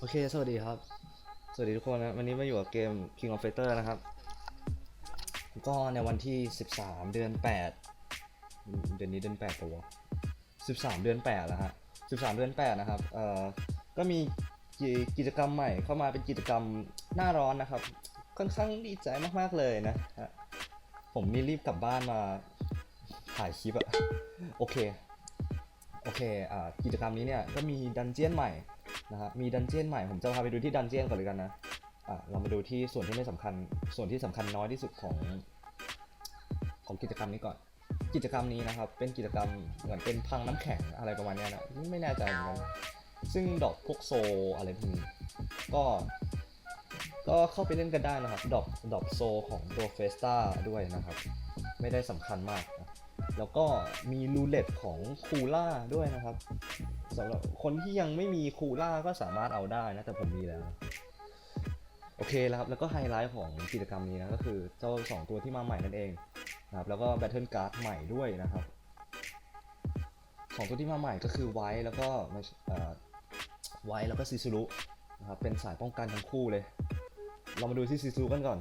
โอเค สวัสดีครับ สวัสดีทุกคนนะ วันนี้มาอยู่กับเกม King of Fighter นะครับ ก็ในวันที่ 13 เดือน 8 เดือนนี้เดือน8ตัว13 เดือน8แล้วฮะ13 เดือน 8 นะครับ เอ่อ ก็มีกิกิจกรรมใหม่เข้ามาเป็นกิจกรรมหน้าร้อนนะครับ ค่อนข้างดีใจมาก ๆ เลยนะฮะผมนี่รีบกลับบ้านมาถ่ายคลิปอะโอเค โอเค อ่า กิจกรรมนี้เนี่ยก็มีดันเจียนใหม่ นะครับมีดันเจียนใหม่ผมจะพาไปดูที่ดันเจียนก่อนเลยกันนะอ่าเรามาดูที่ส่วนที่ไม่สำคัญ ส่วนที่สำคัญน้อยที่สุดของของกิจกรรมนี้ก่อน กิจกรรมนี้นะครับ เป็นกิจกรรมเหมือนเป็นพังน้ำแข็งอะไรประมาณนี้นะไม่แน่ใจเหมือนกันซึ่งดอกพวกโซอะไรพวกนี้ก็ก็เข้าไปเล่นกันได้นะครับดอกดอกโซของตัวเฟสตาด้วยนะครับ ไม่ได้สำคัญมากนะ แล้วก็มีรูเล็ตของคูล่าด้วยนะครับสำหรับคนที่ยังไม่มีคูล่าก็สามารถเอาได้นะ แต่ผมมีแล้ว โอเคแล้วครับ แล้วก็ไฮไลท์ของกิจกรรมนี้นะก็คือเจ้า 2 ตัวที่มาใหม่นั่นเองนะครับแล้วก็แบทเทิลการ์ดใหม่ด้วยนะครับสองตัวที่มาใหม่ก็คือไวท์แล้วก็ไวท์แล้วก็ซิซูรุนะครับเป็นสายป้องกันทั้งคู่เลย เรามาดูที่ซิซูรุกันก่อน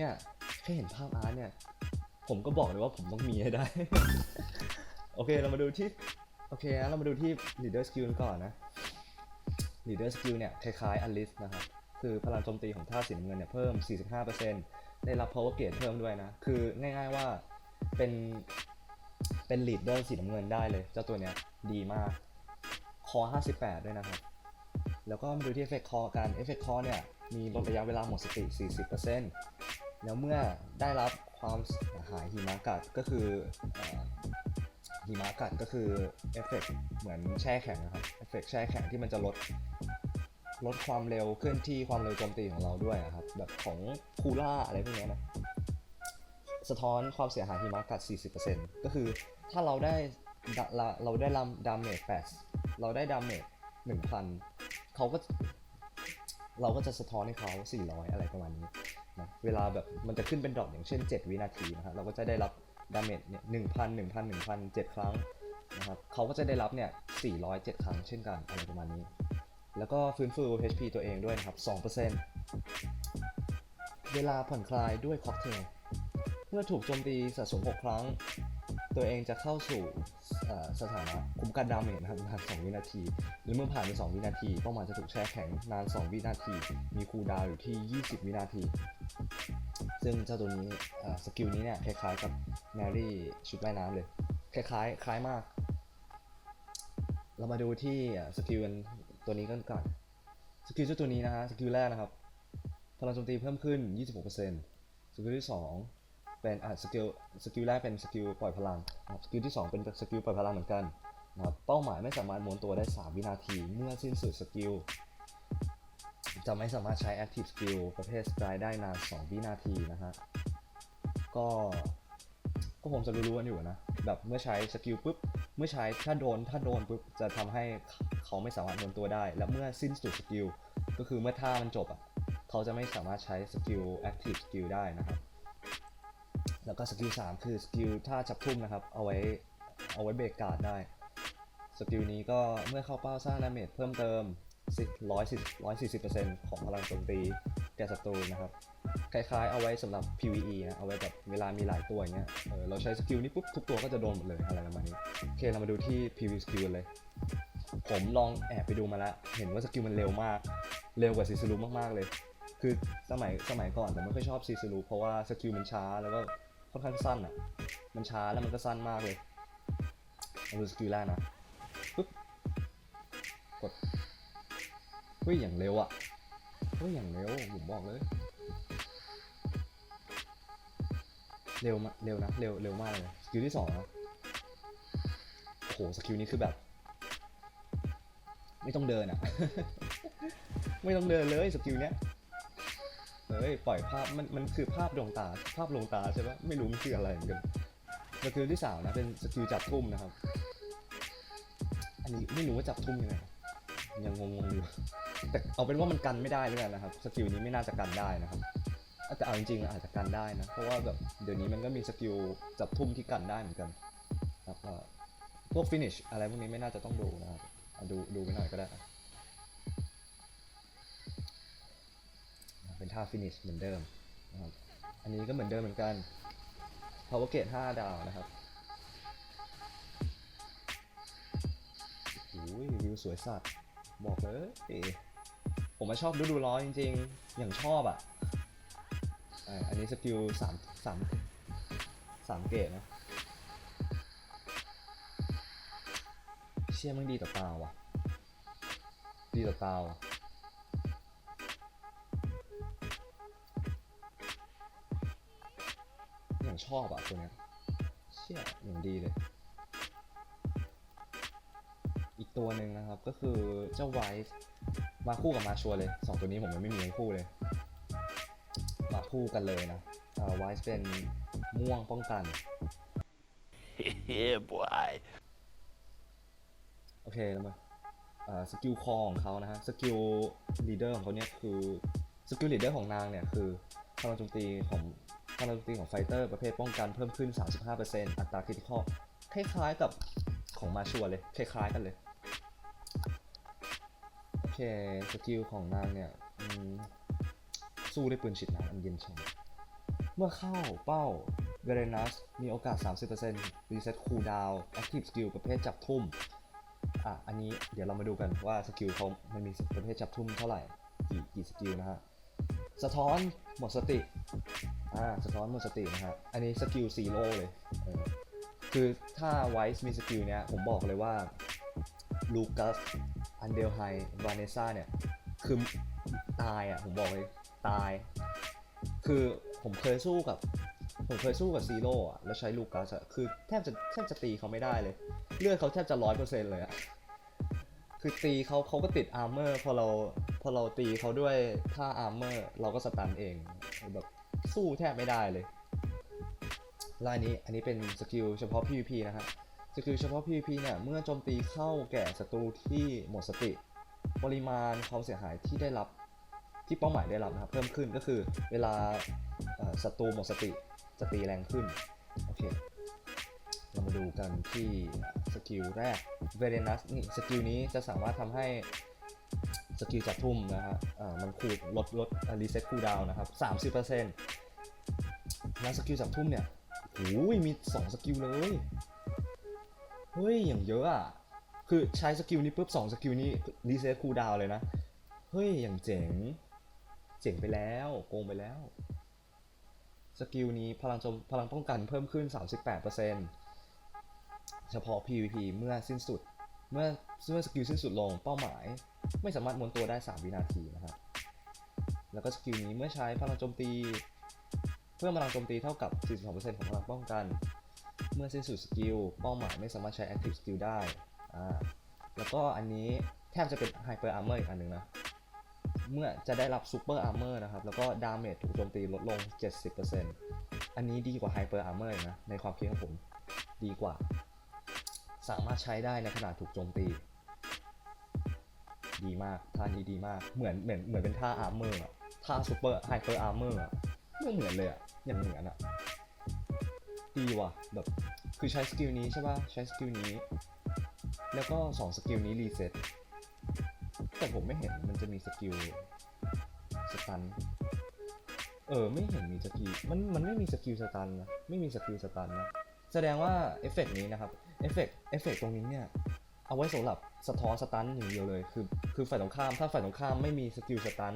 เนี่ยแค่เห็นภาพอาร์ตเนี่ย ผมก็บอกเลยว่าผมต้องมีให้ได้ โอเคเรามาดูที่โอเคเรามาดูที่ leader skill ก่อนนะ leader skill เนี่ยคล้ายๆ Alice นะครับ คือพลังโจมตีของท่าสีน้ำเงินเนี่ยเพิ่ม 45%ได้รับ power grade เพิ่มด้วยนะ คือง่ายๆว่าเป็นเป็น leader สีน้ำเงินได้เลยเจ้าตัวเนี้ยดีมากคอ 58 ด้วยนะครับ แล้วก็มาดูที่ effect core กัน effect core เนี่ยมีลดระยะเวลาหมดสติ 40% แล้วเมื่อได้รับความเสียหายหิมะกัดก็คือหิมะกัดก็คือเอฟเฟกเหมือนแช่แข็งนะครับเอฟเฟกแช่แข็งที่มันจะลดลดความเร็วเคลื่อนที่ความเร็วโจมตีของเราด้วยอะครับแบบของคูล่าอะไรพวกนี้นะสะท้อนความเสียหายหิมะกัด 40%ก็คือถ้าเราได้เราได้ลำดาเมจ8เราได้ดาเมจ1,000เขาก็เราก็จะสะท้อนให้เขา400 อะไรประมาณนี้ นะเวลาแบบมันจะขึ้นเป็นดรอปอย่างเช่น 7 วินาทีนะครับเราก็จะได้รับดาเมจเนี่ยหนึ่งพันหนึ่งพันหนึ่งพันเจ็ดครั้งนะครับเขาก็จะได้รับเนี่ยสี่ร้อยเจ็ดครั้งเช่นกันอะไรประมาณนี้ แล้วก็ฟื้นฟู HP ตัวเองด้วยนะครับสองเวลาผ่อนคลายด้วยค็อกเทลเมื่อถูกโจมตีสะสม 6 ครั้ง ตัวเองจะเข้าสู่สถานะคุ้มกันดาเมจนะครับนาน 2 วินาที หรือเมื่อผ่านไป 2 วินาทีเป้าหมายจะถูกแช่แข็งนาน 2 วินาที มีคูลดาวอยู่ที่ 20 วินาที ซึ่งเจ้าตัวนี้สกิลนี้เนี่ยคล้ายๆกับแมรี่ชุดว่ายน้ำเลย คล้ายๆ คล้ายมาก เรามาดูที่สกิลตัวนี้กันก่อนสกิลเจ้าตัวนี้นะฮะสกิลแรกนะครับพลังโจมตีเพิ่มขึ้น 26%สกิลที่ 2 เป็นอะสกิลสกิลแรกเป็นสกิลปล่อยพลังนะครับสกิลที่ 2 เป็นสกิลปล่อยพลังเหมือนกันนะครับเป้าหมายไม่สามารถหมุนตัวได้ 3 วินาที เมื่อสิ้นสุดสกิลจะไม่สามารถใช้ Active Skill ประเภท Strike ได้นาน 2 วินาทีนะฮะ ก็ก็ผมจะรู้ๆกันอยู่นะ แบบเมื่อใช้สกิลปุ๊บ เมื่อใช้ถ้าโดนถ้าโดนปุ๊บจะทำให้เขาไม่สามารถหมุนตัวได้ และเมื่อสิ้นสุดสกิลก็คือเมื่อท่ามันจบอะ เขาจะไม่สามารถใช้สกิล Active Skill ได้นะครับ แล้วก็สกิล3คือสกิลท่าจับทุ่มนะครับ เอาไว้เอาไว้เบรกการ์ดได้ สกิลนี้ก็เมื่อเข้าเป้าสร้างดาเมจเพิ่มเติม140-140%ของพลังโจมตีแก่ศัตรูนะครับ คล้ายๆ เอาไว้สำหรับ PVE นะ เอาไว้แบบเวลามีหลายตัวอย่างเงี้ยเออเราใช้สกิลนี้ปุ๊บทุกตัวก็จะโดนหมดเลยอะไรประมาณนี้ โอเค เรามาดูที่ PV สกิลเลย ผมลองแอบไปดูมาแล้ว เห็นว่าสกิลมันเร็วมาก เร็วกว่าซีซูรุมากๆเลย คือสมัยสมัยก่อนผมไม่ค่อยชอบซีซูรุเพราะว่าสกิลมันช้าแล้วก็ ค่อนข้างสั้นอะ มันช้าแล้วมันก็สั้นมากเลยมาดูสกิลแรกนะปึ๊บกดเฮ้ยอย่างเร็วอะเฮ้ยอย่างเร็วผมบอกเลย เร็วมาเร็วนะเร็วเร็วมากเลยสกิลที่สองนะโอ้โหสกิลนี้คือแบบ ไม่ต้องเดินอะ ไม่ต้องเดินเลยสกิลเนี้ย เฮ้ยปล่อยภาพมันมันคือภาพดวงตาภาพลวงตาใช่ปะไม่รู้มันคืออะไรเหมือนกันสกิลที่สามนะเป็นสกิลจับทุ่มนะครับ อันนี้ไม่รู้ว่าจับทุ่มยังไงยังงงๆอยู่แต่เอาเป็นว่ามันกันไม่ได้แล้วกันนะครับสกิลนี้ไม่น่าจะกันได้นะครับแต่เอาจริงๆอาจจะกันได้นะเพราะว่าแบบเดี๋ยวนี้มันก็มีสกิลจับทุ่มที่กันได้เหมือนกันเอ่อพวก finish อะไรพวกนี้ไม่น่าจะต้องดูนะครับดูดูไปหน่อยก็ได้า finish เหมือนเดิมนะครับอันนี้ก็เหมือนเดิมเหมือนกัน power gate 5ดาวนะครับโอ้ยวิวสวยสัตว์บอกเลยผมมาชอบฤดูร้อนจริงๆ อย่างชอบอะอะอันนี้สกิลสามสามสามเกตนะเชี่ยมันดีต่อตาว่ะ ดีต่อตาว่ะ อย่างชอบอะตัวเนี้ยเชี่ยอย่างดีเลย อีกตัวหนึ่งนะครับก็คือเจ้าไวท์มาคู่กับมาชัวร์เลยสองตัวนี้ผมยังไม่มีทั้งคู่เลย มาคู่กันเลยนะไวท์เป็นม่วงป้องกัน yeah, boy. โอเคแล้วมาอ่าสกิลคอของเขานะฮะ สกิลลีดเดอร์ของเขาเนี่ยคือ สกิลลีดเดอร์ของนางเนี่ยคือพลังโจมตีของ พลังโจมตีของไฟเตอร์ประเภทป้องกันเพิ่มขึ้น 35%อัตราคริติคอลคล้ายๆกับของมาชัวเลย คล้ายๆกันเลย โอเค สกิลของนางเนี่ยสู้ด้วยปืนฉีดน้ำอันเย็นชงเมื่อเข้าเป้าเวเรนัสมีโอกาส 30%รีเซ็ตคูลดาวน์แอคทีฟสกิลประเภทจับทุ่ม อะ อันนี้เดี๋ยวเรามาดูกันว่าสกิลเขามันมีประเภทจับทุ่มเท่าไหร่ กี่กี่สกิลนะฮะ สะท้อนหมดสติ อ่าสะท้อนหมดสตินะฮะอันนี้สกิลซีโร่เลยเออคือถ้าไวส์มีสกิลเนี้ยผมบอกเลยว่าลูกัสอันเดลไฮวาเนซ่าเนี่ย คือตายอะ ผมบอกเลย ตาย คือผมเคยสู้กับ ผมเคยสู้กับซีโร่อะแล้วใช้ลูกัสอะคือแทบจะแทบจะตีเขาไม่ได้เลย เลือดเขาแทบจะร้อยเปอร์เซ็นต์เลยอะคือตีเขาเขาก็ติดอาร์เมอร์ พอเรา พอเราตีเขาด้วยท่าอาร์เมอร์ เราก็สตันเองแบบ สู้แทบไม่ได้เลยล้วอันนี้อันนี้เป็นสกิลเฉพาะ PVP นะฮะสกิลเฉพาะ PVP เนี่ยเมื่อโจมตีเข้าแก่ศัตรูที่หมดสติ ปริมาณความเสียหายที่ได้รับที่เป้าหมายได้รับนะครับเพิ่มขึ้นก็คือเวลาศัตรูหมดสติจะตีแรงขึ้นโอเคเรามาดูกันที่สกิลแรก v e r e n u s นี่สกิลนี้จะสามารถทำให้ สกิลจับทุ่มนะฮะมันคูลลดลดรีเซ็ตคูลดาวนะครับ30%แล้วสกิลจับทุ่มเนี่ยโอ้ยมี2สกิลเลย เฮ้ย อย่างเยอะอะ คือใช้สกิลนี้ปุ๊บ2สกิลนี้รีเซ็ตคูลดาวเลยนะ เฮ้ย อย่างเจ๋ง เจ๋งไปแล้ว โกงไปแล้ว สกิลนี้พลังโจมพลังป้องกันเพิ่มขึ้น 38%เฉพาะ PVP เมื่อสิ้นสุด เมื่อเมื่อสกิลสิ้นสุดลงเป้าหมาย ไม่สามารถม้วนตัวได้ 3 วินาทีนะครับ แล้วก็สกิลนี้เมื่อใช้พลังโจมตี เพิ่มพลังโจมตีเท่ากับ 42%ของพลังป้องกัน เมื่อสิ้นสุดสกิลเป้าหมายไม่สามารถใช้ Active Skill ได้อ่าแล้วก็อันนี้แทบจะเป็น Hyper Armor อีกอันหนึ่งนะเมื่อจะได้รับ Super Armor นะครับ แล้วก็ดาเมจถูกโจมตีลดลง 70%อันนี้ดีกว่า Hyper Armor อีกนะในความคิดของผมดีกว่า สามารถใช้ได้ในขณะถูกโจมตี ดีมากท่านี้ดีมากเหมือนเหมือนเหมือนเป็นท่า Armor อะท่า Super Hyper Armor อะไม่เหมือนเลยอะอย่างเหมือนอะดีว่ะแบบคือใช้สกิลนี้ใช่ป่ะใช้สกิลนี้ แล้วก็2สกิลนี้รีเซ็ตแต่ผมไม่เห็นมันจะมีสกิลสตันเออไม่เห็นมีสกิลมันมันไม่มีสกิลสตันนะไม่มีสกิลสตันนะแสดงว่าเอฟเฟกต์นี้นะครับ เอฟเฟกต์เอฟเฟกต์ตรงนี้เนี่ย เอาไว้สำหรับสะท้อนสตันอย่างเดียวเลย คือคือฝ่ายตรงข้ามถ้าฝ่ายตรงข้ามไม่มีสกิลสตัน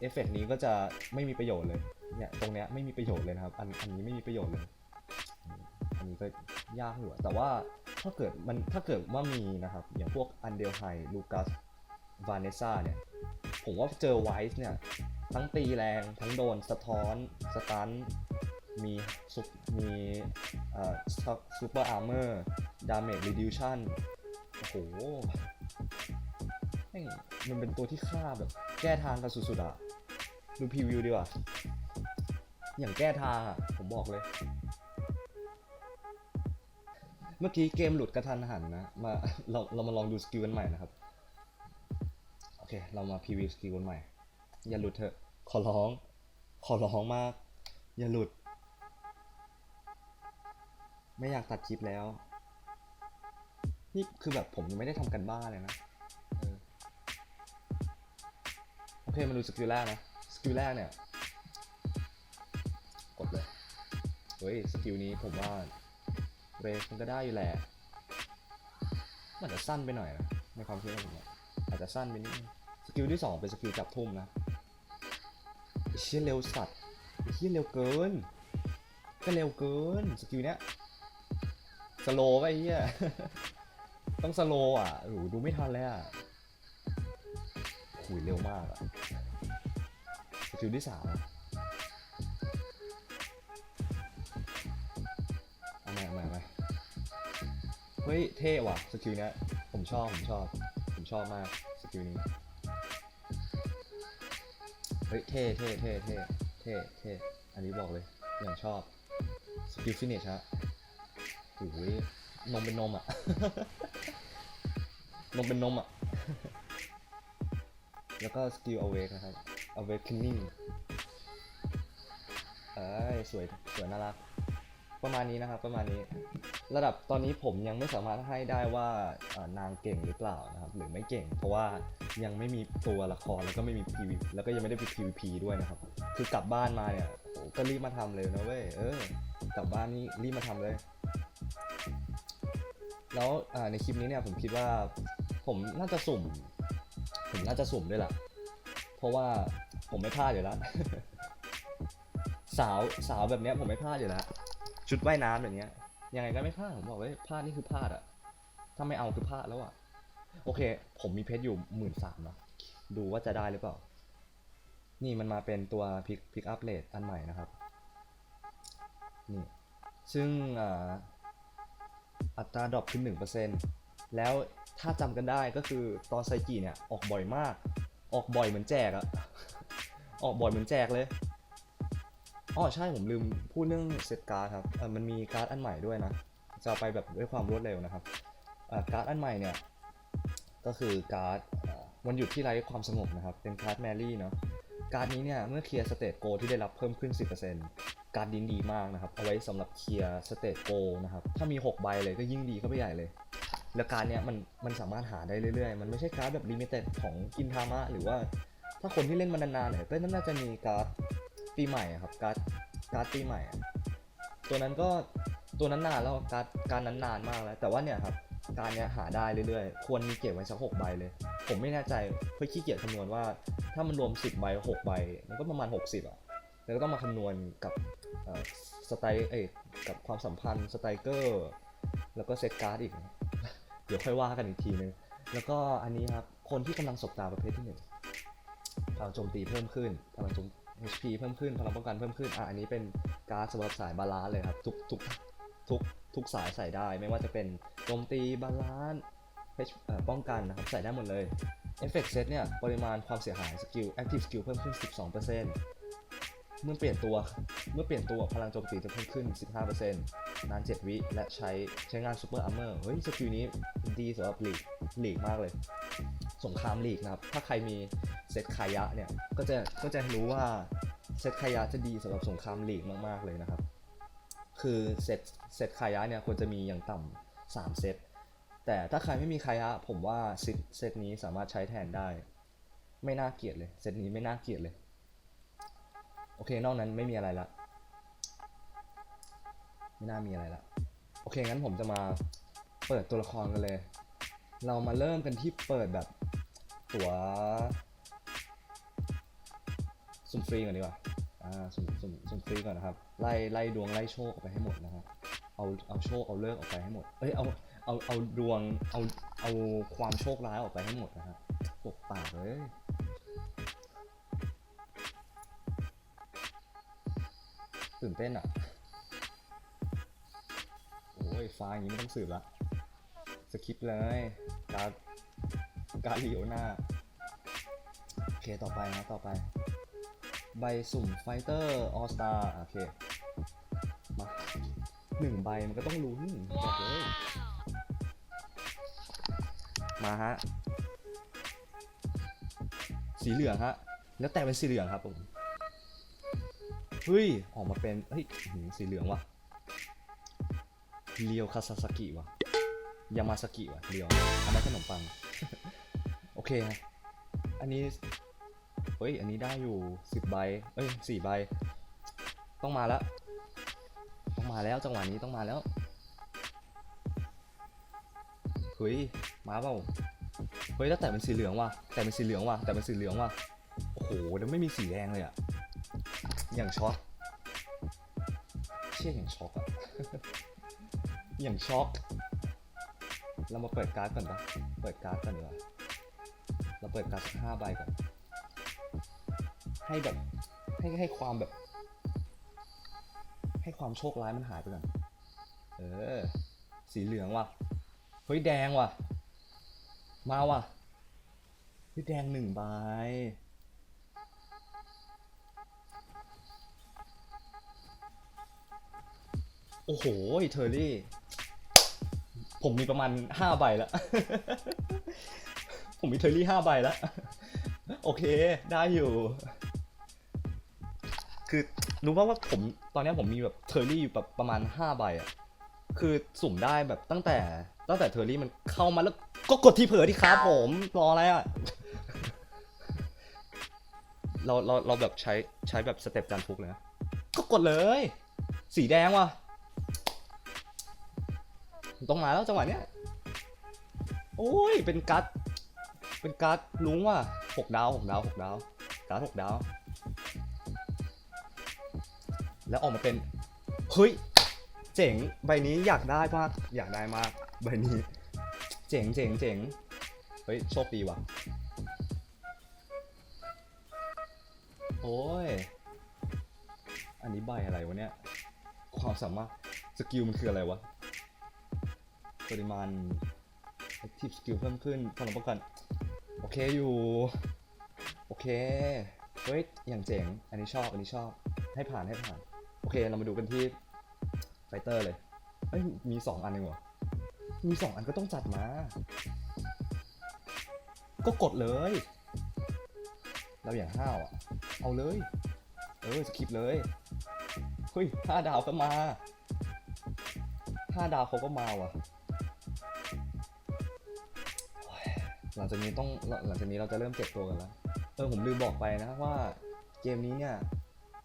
เอฟเฟกต์นี้ก็จะไม่มีประโยชน์เลยเนี่ยตรงเนี้ยไม่มีประโยชน์เลยนะครับ อันอันนี้ไม่มีประโยชน์เลย อันนี้ก็ยากอยู่อแต่ว่าถ้าเกิดมันถ้าเกิดว่ามีนะครับ อย่างพวกอันเดลไฮลูกัสวาเนซ่าเนี่ยผมว่าเจอไวส์เนี่ย ทั้งตีแรงทั้งโดนสะท้อนสตัน มีซุปมีเอ่อซูเปอร์อาร์เมอร์ดาเมจรีดิวชั่นโอ้โหมันเป็นตัวที่ฆ่าแบบแก้ทางกันสุดๆอะดูพรีวิวดีกว่า อย่างแก้ทางอะผมบอกเลย เมื่อกี้เกมหลุดกระทันหันนะ มาเราเรามาลองดูสกิลกันใหม่นะครับ โอเค เรามาพรีวิวสกิลกันใหม่ อย่าหลุดเถอะ ขอร้อง ขอร้องมาก อย่าหลุด ไม่อยากตัดคลิปแล้ว นี่คือแบบผมยังไม่ได้ทำกันบ้านเลยนะโอเคมาดูสกิลแรกนะสกิลแรกเนี่ย กดเลย เฮ้ยสกิลนี้ผมว่าเรสมันก็ได้อยู่แหละมันอาจจะสั้นไปหน่อยนะในความคิดของผมอะอาจจะสั้นไปนิดสกิลที่สองเป็นสกิลจับทุ่มนะเชี่ยเร็วสัตว์เชี่ยเร็วเกิน ก็เร็วเกินสกิลเนี้ย สโลว์ไปไอ้เหี้ย ต้องสโลว์อะโหดูไม่ทันเลยอะขุยเร็วมากอะสกิลที่สามอะเอาใหม่เอาใหม่เอาใหม่เฮ้ย เท่ว่ะสกิลเนี้ยผมชอบ ผมชอบ ผมชอบมากสกิลนี้ เฮ้ย เท่เท่เท่เท่เท่เท่อันนี้บอกเลย อย่างชอบ สกิลฟินิชฮะ โอ้ยนมเป็นนมอะ นมเป็นนมอะ แล้วก็สกิล awake นะครับ awakening เอ้ยสวยสวยน่ารัก ประมาณนี้นะครับ ประมาณนี้ ระดับตอนนี้ผมยังไม่สามารถให้ได้ว่านางเก่งหรือเปล่านะครับ หรือไม่เก่ง เพราะว่ายังไม่มีตัวละครแล้วก็ไม่มี PV แล้วก็ยังไม่ได้ไป PVP ด้วยนะครับ คือกลับบ้านมาเนี่ยก็รีบมาทำเลยนะเว้ย เออ กลับบ้านนี่รีบมาทำเลย แล้วในคลิปนี้เนี่ยผมคิดว่าผมน่าจะสุ่ม ผมน่าจะสุ่มด้วยแหละเพราะว่าผมไม่พลาดอยู่แล้ว สาวสาวแบบเนี้ยผมไม่พลาดอยู่แล้ว ชุดว่ายน้ำแบบเนี้ย ยังไงก็ไม่พลาดผมบอกเลยพลาดนี่คือพลาดอะถ้าไม่เอาคือพลาดแล้วอะโอเค ผมมีเพชรอยู่หมื่นสามนะดูว่าจะได้หรือเปล่า นี่มันมาเป็นตัวพิกพิกอัพเลทอันใหม่นะครับ นี่ ซึ่ง อัตราดรอปคือหนึ่งเปอร์เซ็นแล้วถ้าจำกันได้ก็คือตอนไซกิเนี่ยออกบ่อยมาก ออกบ่อยเหมือนแจกอะออกบ่อยเหมือนแจกเลยอ๋อใช่ผมลืมพูดเรื่องเซตการ์ดครับมันมีการ์ดอันใหม่ด้วยนะ จะไปแบบด้วยความรวดเร็วนะครับการ์ดอันใหม่เนี่ยก็คือการ์ดวันหยุดที่ไร้ความสงบนะครับ เป็นการ์ดแมรี่เนาะการ์ดนี้เนี่ยเมื่อเคลียร์สเตตโกที่ได้รับเพิ่มขึ้น 10% การ์ดดินดีมากนะครับ เอาไว้สำหรับเคลียร์สเตตโกนะครับ ถ้ามี 6 ใบเลยก็ยิ่งดีเข้าไปใหญ่เลย แล้วการ์ดเนี่ยมันมันสามารถหาได้เรื่อยๆ มันไม่ใช่การ์ดแบบลิมิเต็ดของกินทามะหรือว่า ถ้าคนที่เล่นมานานๆเนี่ยก็น่าจะมีการ์ดปีใหม่ครับ การ์ดการ์ดปีใหม่ ตัวนั้นก็ตัวนั้นนานแล้วการ์ดการนั้นนานมากแล้ว แต่ว่าเนี่ยครับการเนี้ยหาได้เรื่อยๆ ควรมีเก็บไว้สักหกใบเลย ผมไม่แน่ใจเพื่อขี้เกียจคำนวณว่า ถ้ามันรวม 10 ใบ 6 ใบ มันก็ประมาณ 60 อะ แล้วก็ต้องมาคำนวณกับ สไตล์เอ้กับความสัมพันธ์สไตเกอร์ แล้วก็เซตการ์ดอีก เดี๋ยวค่อยว่ากันอีกทีนึง แล้วก็อันนี้ครับ คนที่กำลังสบตาประเภทที่หนึ่งพลังโจมตีเพิ่มขึ้นพลังโจม HP เพิ่มขึ้นพลังป้องกันเพิ่มขึ้นอะอันนี้เป็นการ์ดสำหรับสายบาลานซ์เลยครับ ทุกทุกทุกทุกสายใส่ได้ ไม่ว่าจะเป็นโจมตีบาลานซ์ H เอ่อป้องกันนะครับ ใส่ได้หมดเลยเอฟเฟกต์เซตเนี่ย ปริมาณความเสียหายสกิล Active Skill เพิ่มขึ้น 12% เมื่อเปลี่ยนตัว เมื่อเปลี่ยนตัวพลังโจมตีจะเพิ่มขึ้น 15%นาน 7 วิ และใช้ใช้งาน Super Armor เมอร์เฮ้ย สกิลนี้ดีสำหรับหลีกหลีกมากเลย สงครามหลีกนะครับ ถ้าใครมีเซตคายะเนี่ย ก็จะก็จะรู้ว่าเซตคายะจะดีสำหรับสงครามหลีกมาก ๆ เลยนะครับ คือเซตเซตคายะเนี่ยควรจะมีอย่างต่ำสามเซต แต่ถ้าใครไม่มีคายะผมว่าเซตเซตนี้สามารถใช้แทนได้ ไม่น่าเกลียดเลย เซตนี้ไม่น่าเกลียดเลย โอเค นอกนั้นไม่มีอะไรละ ไม่น่ามีอะไรละ โอเค งั้นผมจะมาเปิดตัวละครกันเลย เรามาเริ่มกันที่เปิดแบบตัวสุ่มฟรีก่อนดีกว่า อ่า สุ่มสุ่มสุ่มฟรีก่อนนะครับ ไล่ไล่ดวงไล่โชคออกไปให้หมดนะครับ เอาเอาโชคเอาเลิกออกไปให้หมด เอ้ย เอาเอาเอาดวง เอาเอาความโชคร้ายออกไปให้หมดนะฮะปกปากเลย ตื่นเต้นอะ โอ้ยฟ้าอย่างนี้ไม่ต้องสืบละสคริปเลยการดการดเหลียวหน้าโอเคต่อไปนะต่อไป ใบสุ่มไฟเตอร์ออสตาโอเค มาหนึ่งใบมันก็ต้องลุ้นบอกเลยมาฮะ สีเหลืองฮะ แล้วแต่เป็นสีเหลืองครับผม เฮ้ย ออกมาเป็น เฮ้ยสีเหลืองว่ะเรียวคาซาสกิว่ะยามาสกิว่ะเรียวอันนั้นขนมปัง โอเคฮะอันนี้ เฮ้ย อันนี้ได้อยู่สิบใบ เอ้ยสี่ใบ ต้องมาแล้ว ต้องมาแล้วจังหวะนี้ต้องมาแล้ว เฮ้ย มาเปล่า เฮ้ย แล้วแต่เป็นสีเหลืองว่ะ แต่เป็นสีเหลืองว่ะ แต่เป็นสีเหลืองว่ะ โอ้โห แล้วไม่มีสีแดงเลยอะ อย่างช็อกเชี่ยอย่างช็อกอะอย่างช็อกเรามาเปิดการ์ดก่อนปะเปิดการ์ดก่อนดีกว่าเราเปิดการ์ดสักห้าใบก่อน ให้แบบให้ให้ความแบบ ให้ความโชคร้ายมันหายไปก่อน เออ สีเหลืองว่ะ เฮ้ยแดงว่ะ มาว่ะเฮ้ยแดงหนึ่งใบ โอ้โหเทอร์รี่ ผมมีประมาณห้าใบแล้วผมมีเทอร์รี่ห้าใบแล้วโอเค ได้อยู่ คือรู้ป่าว่าผมตอนนี้ผมมีแบบเทอร์รี่อยู่แบบประมาณห้าใบอะคือสุ่มได้แบบตั้งแต่ตั้งแต่เทอร์รี่มันเข้ามาแล้วก็กดที่เผลอที่ครับผมรออะไรอะเราเราเราแบบใช้ใช้แบบสเต็ปการทุกเลยนะก็กดเลย สีแดงว่ะ ต้องมาแล้วจังหวะเนี้ย โอ้ย เป็นการ์ด เป็นการ์ดลุงว่ะหกดาวหกดาวหกดาว การ์ดหกดาว แล้วออกมาเป็น เฮ้ย เจ๋ง ใบนี้อยากได้มาก อยากได้มาก ใบนี้ เจ๋งเจ๋งเจ๋งเฮ้ย โชคดีว่ะ โอ้ย อันนี้ใบอะไรวะเนี่ย ความสามารถ สกิลมันคืออะไรวะ ปริมาณ active skill เพิ่มขึ้นพลังป้องกัน โอเคอยู่ โอเค เฮ้ย อย่างเจ๋ง อันนี้ชอบ อันนี้ชอบ ให้ผ่านให้ผ่าน โอเค เรามาดูกันที่ไฟเตอร์เลยเฮ้ย มีสองอันเองเหรอ มีสองอันก็ต้องจัดมา ก็กดเลย เราอย่างห้าวอะ เอาเลย เออสคิปเลย เฮ้ยห้าดาวก็มาห้าดาวเขาก็มาว่ะ หลังจากนี้ต้องหลังจากนี้เราจะเริ่มเจ็บตัวกันแล้วเออผมลืมบอกไปนะว่าเกมนี้เนี่ย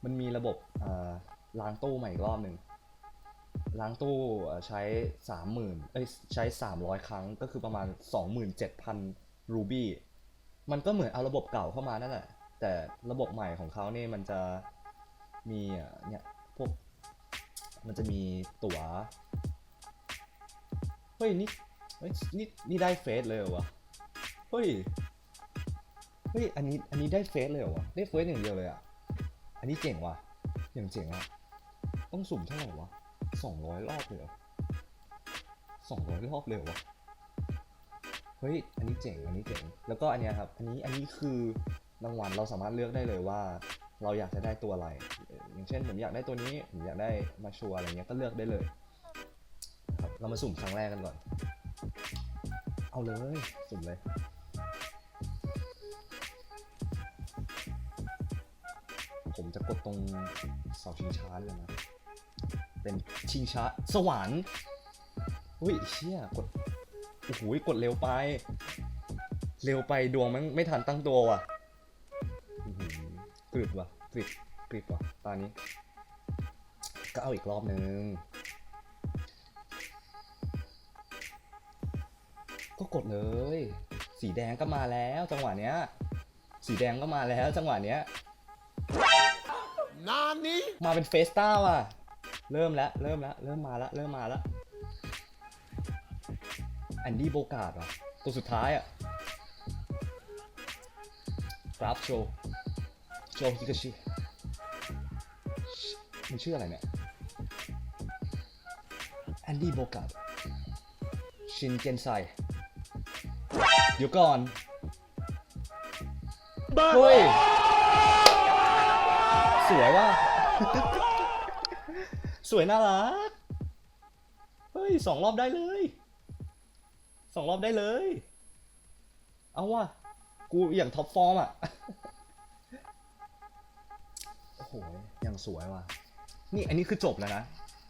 มันมีระบบล้างตู้ใหม่อีกรอบหนึ่งล้างตู้ใช้สามหมื่นเอ้ยใช้สามร้อยครั้งก็คือประมาณสองหมื่นเจ็ดพันรูบี้มันก็เหมือนเอาระบบเก่าเข้ามานั่นแหละ แต่ระบบใหม่ของเขาเนี่ยมันจะมีเนี่ยพวกมันจะมีตั๋วเฮ้ยนี่เฮ้ยนี่นี่ได้เฟสเลยเหรอวะ เฮ้ย เฮ้ย อันนี้ อันนี้ได้เฟสเลยเหรอวะ ได้เฟสอย่างเดียวเลยอะ อันนี้เจ๋งว่ะ อย่างเจ๋งอะ ต้องสุ่มเท่าไหร่วะสองร้อยรอบเลยเหรอสองร้อยรอบเลยเหรอวะ เฮ้ย อันนี้เจ๋ง อันนี้เจ๋ง แล้วก็อันเนี้ยครับ อันนี้ อันนี้คือรางวัลเราสามารถเลือกได้เลยว่า เราอยากจะได้ตัวอะไร อย่างเช่นผมอยากได้ตัวนี้ ผมอยากได้มาชัวอะไรเงี้ย ก็เลือกได้เลยครับเรามาสุ่มครั้งแรกกันก่อน เอาเลย สุ่มเลย จะกดตรงเสาชิงช้าเลยนะ เป็นชิงช้า สวรรค์อุ้ยเชี่ยกด โอ้โหกดเร็วไป เร็วไปดวงมันไม่ทันตั้งตัวว่ะกริดว่ะกริดกริดว่ะตอนนี้ ก็เอาอีกรอบนึง ก็กดเลย สีแดงก็มาแล้ว จังหวะเนี้ย สีแดงก็มาแล้ว จังหวะเนี้ย Nani? มาเป็นเฟสต้าว่ะ เริ่มแล้วเริ่มแล้วเริ่มมาแล้วเริ่มมาแล้วแอนดี้โบกาดว่ะตัวสุดท้ายอะกราฟโชว์โชว์ฮิกาชิมันชื่ออะไรเนี่ยแอนดี้โบกาดชินเจนไซเดี๋ยวก่อนเฮ้ย สวยว่ะ สวยน่ารัก เฮ้ยสองรอบได้เลย สองรอบได้เลย เอาว่ะ กูอย่างท็อปฟอร์มอะ โอ้โห อย่างสวยว่ะ นี่อันนี้คือจบแล้วนะ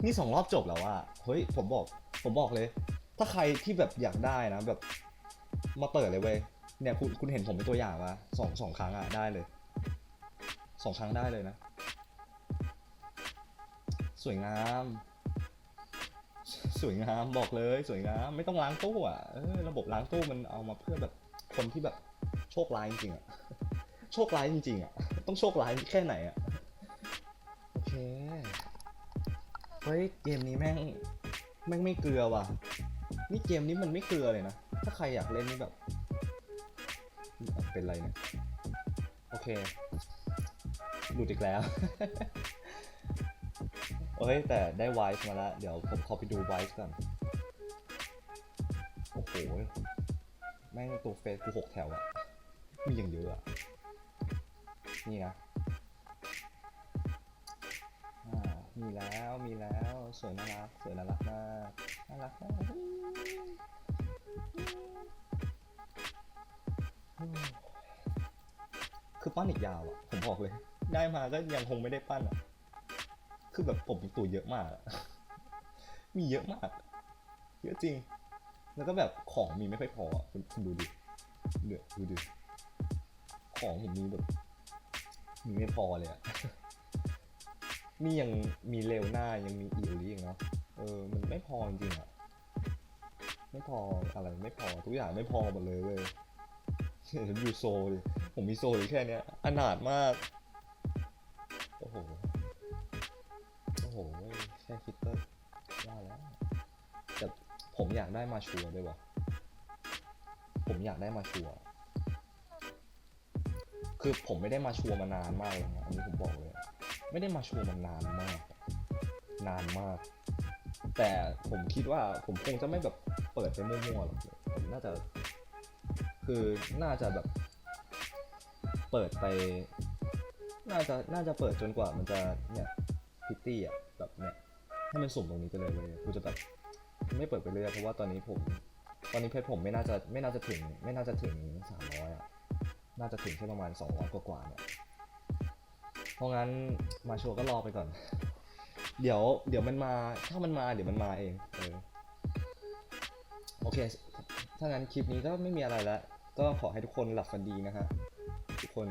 นี่สองรอบจบแล้วว่ะ เฮ้ย ผมบอก ผมบอกเลย ถ้าใครที่แบบอยากได้นะแบบ มาเปิดเลยเว้ย เนี่ยคุณคุณเห็นผมเป็นตัวอย่างปะสองสองครั้งอะได้เลยสองครั้งได้เลยนะ สวยงาม สวยงามบอกเลยสวยงามไม่ต้องล้างตู้อะเออระบบล้างตู้มันเอามาเพื่อแบบคนที่แบบโชคร้ายจริงๆอะโชคร้ายจริงๆอะต้องโชคร้ายแค่ไหนอะโอเคเฮ้ยเกมนี้แม่งแม่งไม่เกลือว่ะนี่เกมนี้มันไม่เกลือเลยนะถ้าใครอยากเล่นนี่แบบ เป็นไรเนี่ยโอเคหลุดอีกแล้ว เฮ้ย แต่ได้ไวส์มาแล้ว เดี๋ยวผมขอไปดูไวส์ก่อน โอ้โห แม่งตัวเฟซกูหกแถวอะมีอย่างเยอะอะนี่นะมีแล้วมีแล้วสวยน่ารักสวยน่ารักมากน่ารักมากคือปั้นอีกยาวอะผมบอกเลย ได้มาก็ยังคงไม่ได้ปั้นอะ คือแบบผมมีตัวเยอะมาก มีเยอะมาก เยอะจริง แล้วก็แบบของมีไม่ค่อยพอคุณคุณดูดิเดือดูดิ ของผมมีแบบมีไม่พอเลยอะนี่ยังมีเลวหน้ายังมีอีโอลีอีกเนาะ เออ มันไม่พอจริงอะไม่พออะไรไม่พอทุกอย่างไม่พอหมดเลยเว้ยเห็นอยู่โซดิผมมีโซอยู่แค่เนี้ยอนาถมาก ผมอยากได้มาชัวด้วยวะผมอยากได้มาชัวคือผมไม่ได้มาชัวมานานมากเลยนะอันนี้ผมบอกเลย ไม่ได้มาชัวมานานมาก นานมาก แต่ผมคิดว่าผมคงจะไม่แบบเปิดไปมั่วๆหรอกผมน่าจะ คือน่าจะแบบ เปิดไป น่าจะน่าจะเปิดจนกว่ามันจะเนี่ยพิตตี้อะแบบเนี่ยให้มันสุ่มตรงนี้ไปเลยเลยกูจะแบบ ไม่เปิดไปเรื่อยเพราะว่าตอนนี้ผม ตอนนี้เพชรผมไม่น่าจะไม่น่าจะถึง ไม่น่าจะถึงสามร้อยอะ น่าจะถึงแค่ประมาณสองร้อยกว่าๆเนี่ย เพราะงั้นมาชัวร์ก็รอไปก่อน เดี๋ยวเดี๋ยวมันมา ถ้ามันมาเดี๋ยวมันมาเอง เออ โอเค ถ้างั้นคลิปนี้ก็ไม่มีอะไรล้วก็ขอให้ทุกคนหลับฝันดีนะฮะ ทุกคน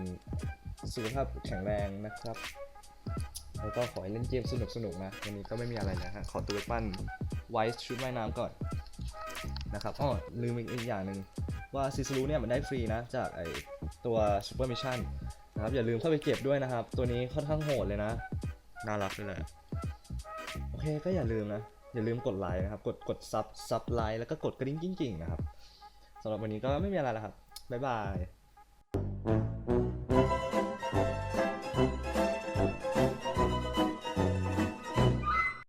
สุขภาพแข็งแรงนะครับแล้วก็ขอให้เล่นเกมสนุกสนุกๆนะ วันนี้ก็ไม่มีอะไรนะฮะ ขอตัวไปปั้น ไวท์ชุดว่ายน้ำก่อนนะครับอ้อลืมอีกอย่างหนึ่งว่าซีซูรุเนี่ยมันได้ฟรีนะ จากไอตัวซูเปอร์มิชชั่นนะครับอย่าลืมเข้าไปเก็บด้วยนะครับ ตัวนี้ค่อนข้างโหดเลยนะ น่ารักเลยแหละโอเคก็อย่าลืมนะ อย่าลืมกดไลค์นะครับ กดกดซับซับไลค์แล้วก็กดกระดิ่งกิ้งๆนะครับสำหรับวันนี้ก็ไม่มีอะไรแล้วครับ บ๊ายบาย